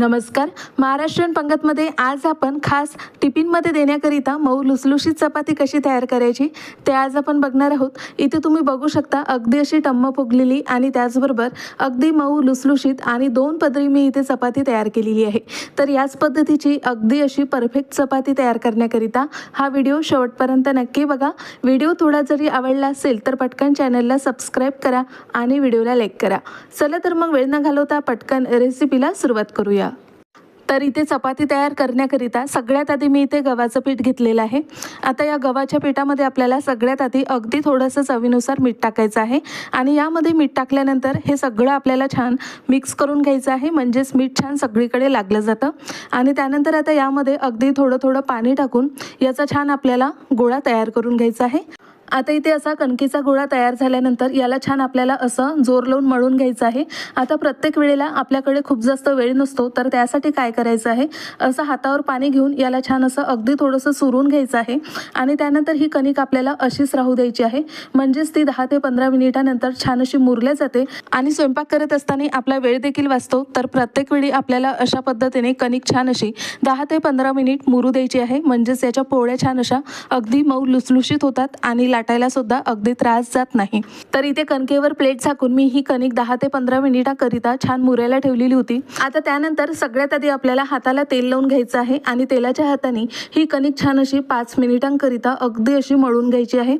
नमस्कार. महाराष्ट्रीयन पंगतमध्ये आज आपण खास टिफिनमध्ये देण्याकरिता मऊ लुसलुशीत चपाती कशी तयार करायची ते आज आपण बघणार आहोत. इथे तुम्ही बघू शकता अगदी अशी टम्म फुगलेली आणि त्याचबरोबर अगदी मऊ लुसलुशीत आणि दोन पदरी मी इथे चपाती तयार केलेली आहे. तर याच पद्धतीची अगदी अशी परफेक्ट चपाती तयार करण्याकरिता हा व्हिडिओ शेवटपर्यंत नक्की बघा. व्हिडिओ थोडा जरी आवडला असेल तर पटकन चॅनलला सबस्क्राईब करा आणि व्हिडिओला लाईक करा. चला तर मग वेळ न घालवता पटकन रेसिपीला सुरुवात करूया. तर इथे चपाती तयार करण्याकरिता सगळ्यात आधी मी इथे गव्हाचं पीठ घेतलेलं आहे. आता या गव्हाच्या पिठामध्ये आपल्याला सगळ्यात आधी अगदी थोडंसं चवीनुसार मीठ टाकायचं आहे. आणि यामध्ये मीठ टाकल्यानंतर हे सगळं आपल्याला छान मिक्स करून घ्यायचं आहे. म्हणजेच मीठ छान सगळीकडे लागलं जातं. आणि त्यानंतर आता यामध्ये अगदी थोडं थोडं पाणी टाकून याचा छान आपल्याला गोळा तयार करून घ्यायचा आहे. आता इथे असा कणकीचा गोळा तयार झाल्यानंतर याला छान आपल्याला असं जोर लावून मळून घ्यायचं आहे. आता प्रत्येक वेळेला आपल्याकडे खूप जास्त वेळ नसतो तर त्यासाठी काय करायचं आहे? असं हातावर पाणी घेऊन याला छान असं अगदी थोडंसं सुरून घ्यायचं आहे. आणि त्यानंतर ही कणिक आपल्याला अशीच राहू द्यायची आहे. म्हणजेच ती दहा ते पंधरा मिनिटानंतर छान अशी मुरल्या जाते. आणि स्वयंपाक करत असताना आपला वेळ देखील वाचतो तर प्रत्येक वेळी आपल्याला अशा पद्धतीने कणिक छान अशी दहा ते पंधरा मिनिट मुरू द्यायची आहे. म्हणजेच याच्या पोळ्या छान अशा अगदी मऊ लुसलुशीत होतात आणि लाटायला सुद्धा अगदी त्रास जात नाही. तर इथे कणकेवर प्लेट झाकून मी ही कणिक दहा ते पंधरा मिनिटाकरिता छान मुरायला ठेवलेली होती. आता त्यानंतर सगळ्यात आधी आपल्याला हाताला तेल लावून घ्यायचं आहे आणि तेलाच्या हाताने ही कणिक छान अशी पाच मिनिटांकरिता अगदी अशी मळून घ्यायची आहे.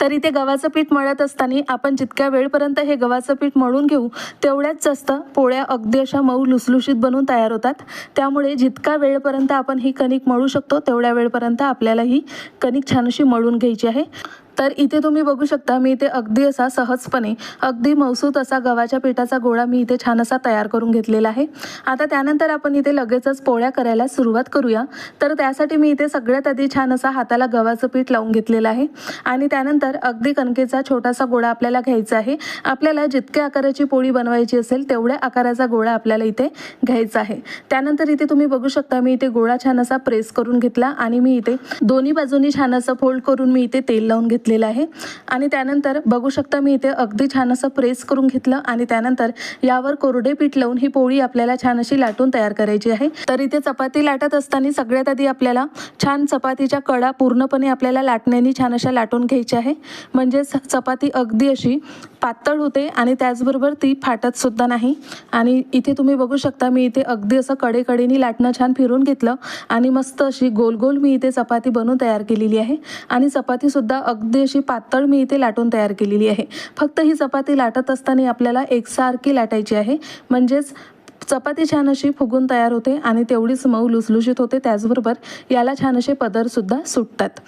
तर इथे गव्हाचं पीठ मळत असताना आपण जितक्या वेळपर्यंत हे गव्हाचं पीठ मळून घेऊ तेवढ्याच जास्त पोळ्या अगदी अशा मऊ लुसलुशीत बनून तयार होतात. त्यामुळे जितका वेळपर्यंत आपण ही कणिक मळू शकतो तेवढ्या वेळपर्यंत आपल्याला ही कणिक छान अशी मळून घ्यायची आहे. तर इथे तुम्ही बघू शकता मी इथे अगदी असा सहजपणे अगदी मौसूत असा गव्हाच्या पिठाचा गोळा मी इथे छान असा तयार करून घेतलेला आहे. आता त्यानंतर आपण इथे लगेचच पोळ्या करायला सुरुवात करूया. तर त्यासाठी मी इथे सगळ्यात आधी छान असा हाताला गव्हाचं पीठ लावून घेतलेलं आहे. आणि त्यानंतर अगदी कणकेचा छोटासा गोळा आपल्याला घ्यायचा आहे. आपल्याला जितक्या आकाराची पोळी बनवायची असेल तेवढ्या आकाराचा गोळा आपल्याला इथे घ्यायचा आहे. त्यानंतर इथे तुम्ही बघू शकता मी इथे गोळा छान असा प्रेस करून घेतला. आणि मी इथे दोन्ही बाजूनी छान असं फोल्ड करून मी इथे तेल लावून घेतलेलं आहे. आणि त्यानंतर बघू शकता मी इथे अगदी छान असं प्रेस करून घेतलं आणि त्यानंतर यावर कोरडे पीठ लावून ही पोळी आपल्याला छान अशी लाटून तयार करायची आहे. तर इथे चपाती लाटत असताना सगळ्यात आधी आपल्याला छान चपातीच्या कडा पूर्णपणे आपल्याला लाटण्याने छान अशा लाटून घ्यायच्या आहे. म्हणजेच चपाती अगदी अशी पातळ होते आणि त्याचबरोबर ती फाटत सुद्धा नाही. आणि इथे तुम्ही बघू शकता मी इथे अगदी असं कडेकडेनी लाटणं छान फिरून घेतलं आणि मस्त अशी गोल गोल मी इथे चपाती बनवून तयार केलेली आहे. आणि चपातीसुद्धा अगदी अशी पातळ मी इथे लाटून तयार केलेली आहे. फक्त ही चपाती लाटत असताना आपल्याला एकसारखी लाटायची आहे. म्हणजेच चपाती छान अशी फुगून तयार होते आणि तेवढीच मऊ लुसलुशीत होते. त्याचबरोबर याला छान असे पदरसुद्धा सुटतात.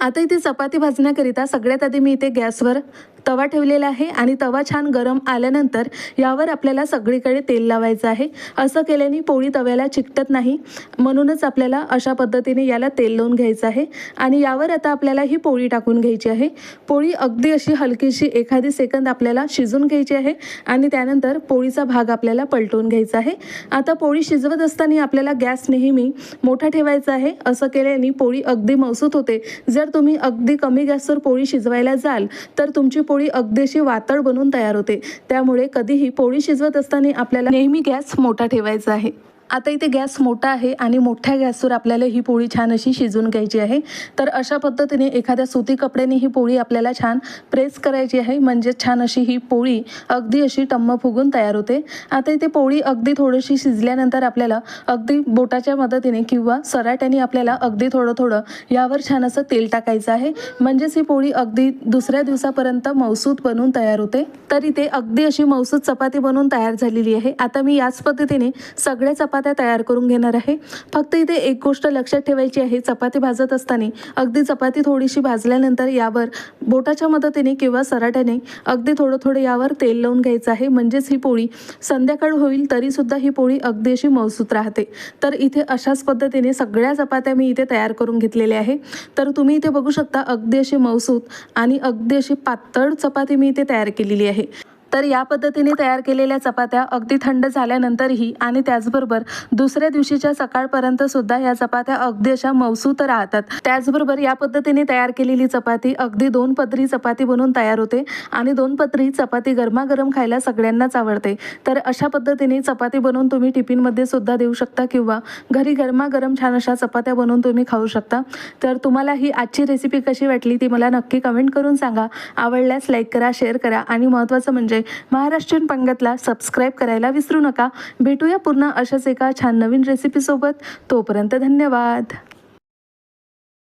आता इथे चपाती भाजण्याकरिता सगळ्यात आधी मी इथे गॅसवर तवा ठेवलेला आहे आणि तवा छान गरम आल्यानंतर यावर आपल्याला सगळीकडे तेल लावायचं आहे. असं केल्याने पोळी तव्याला चिकटत नाही. म्हणूनच आपल्याला अशा पद्धतीने याला तेल लावून घ्यायचं आहे. आणि यावर आता आपल्याला ही पोळी टाकून घ्यायची आहे. पोळी अगदी अशी हलकीशी एखादी सेकंद आपल्याला शिजून घ्यायची आहे आणि त्यानंतर पोळीचा भाग आपल्याला पलटवून घ्यायचा आहे. आता पोळी शिजवत असताना आपल्याला गॅस नेहमी मोठा ठेवायचा आहे. असं केल्याने पोळी अगदी मौसूत होते. जर तुम्ही अगदी कमी गॅसवर पोळी शिजवायला जाल तर तुमची पोळी पोळी अगदीशी वातळ बनून तयार होते. त्यामुळे कधीही पोळी शिजवत असताना आपल्याला नेहमी गॅस मोठा ठेवायचा आहे. आता इथे गॅस मोठा आहे आणि मोठ्या गॅसवर आपल्याला ही पोळी छान अशी शिजवून घ्यायची आहे. तर अशा पद्धतीने एखाद्या सुती कपड्याने ही पोळी आपल्याला छान प्रेस करायची आहे. म्हणजे छान अशी ही पोळी अगदी अशी टम्म फुगून तयार होते. आता इथे पोळी अगदी थोडीशी शिजल्यानंतर आपल्याला अगदी बोटाच्या मदतीने किंवा सराट्याने आपल्याला अगदी थोडं थोडं यावर छान असं तेल टाकायचं आहे. म्हणजेच ही पोळी अगदी दुसऱ्या दिवसापर्यंत मौसूद बनून तयार होते. तर इथे अगदी अशी मौसूत चपाती बनवून तयार झालेली आहे. आता मी याच पद्धतीने सगळ्या चपात्या तयार करून घेणार आहे. फक्त इथे एक गोष्ट लक्षात ठेवायची आहे. चपाती भाजत असताना अगदी चपाती थोडीशी भाजल्यानंतर यावर बोटाच्या मदतीने किंवा सराट्याने अगदी थोडं थोडं यावर तेल लावून घ्यायचं आहे. म्हणजेच ही पोळी संध्याकाळ होईल तरीसुद्धा ही पोळी अगदी अशी मौसूत राहते. तर इथे अशाच पद्धतीने सगळ्या चपात्या मी इथे तयार करून घेतलेल्या आहे. तर तुम्ही इथे बघू शकता अगदी अशी मौसूत आणि अगदी अशी पातळ चपाती मी इथे तयार केलेली आहे. तर या पद्धतीने तयार केलेल्या चपात्या अगदी थंड झाल्यानंतरही आणि त्याचबरोबर दुसऱ्या दिवशीच्या सकाळपर्यंत सुद्धा या चपात्या अगदी अशा मौसूत राहतात. त्याचबरोबर या पद्धतीने तयार केलेली चपाती अगदी दोन पदरी चपाती बनून तयार होते आणि दोन पदरी चपाती गरमागरम खायला सगळ्यांनाच आवडते. तर अशा पद्धतीने चपाती बनवून तुम्ही टिफिनमध्ये सुद्धा देऊ शकता किंवा घरी गरमागरम छान अशा चपात्या बनवून तुम्ही खाऊ शकता. तर तुम्हाला ही आजची रेसिपी कशी वाटली ती मला नक्की कमेंट करून सांगा. आवडल्यास लाईक करा शेअर करा आणि महत्त्वाचं म्हणजे महाराष्ट्रीयन पंगतला सबस्क्राईब करायला विसरू नका. भेटूया पुन्हा अशाच एका छान नवीन रेसिपीसोबत तोपर्यंत धन्यवाद.